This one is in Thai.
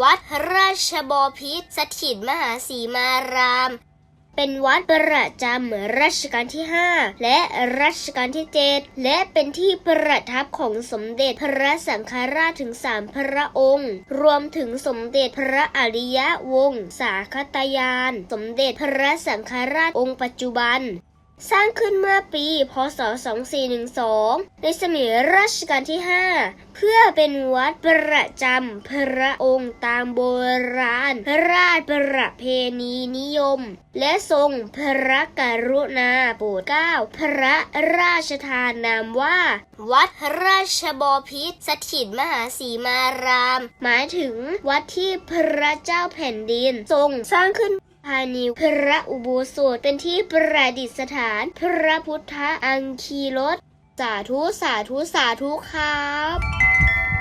วัดราชบพิตรสถิตมหาสีมาราม เป็นวัดประจำรัชกาลที่ 5 และรัชกาลที่ 7 และเป็นที่ประทับของสมเด็จพระสังฆราชถึง3พระองค์ รวมถึงสมเด็จพระอริยวงศ์สาคตยาน สมเด็จพระสังฆราชองค์ปัจจุบัน สร้างขึ้นเมื่อปี พศ 2412 ในสมัยรัชกาลที่ 5 เพื่อเป็นวัดประจำพระองค์ตามโบราณ ราชประเพณีนิยม และทรงพระกรุณาโปรดเกล้าพระราชทานนามว่า วัดราชบพิตรสถิตมหาสีมาราม หมายถึงวัดที่พระเจ้าแผ่นดิน ทรงสร้างขึ้น ภายในพระอุโบสถเป็นที่ประดิษฐาน พระพุทธอังคีรสสาธุสาธุสาธุครับ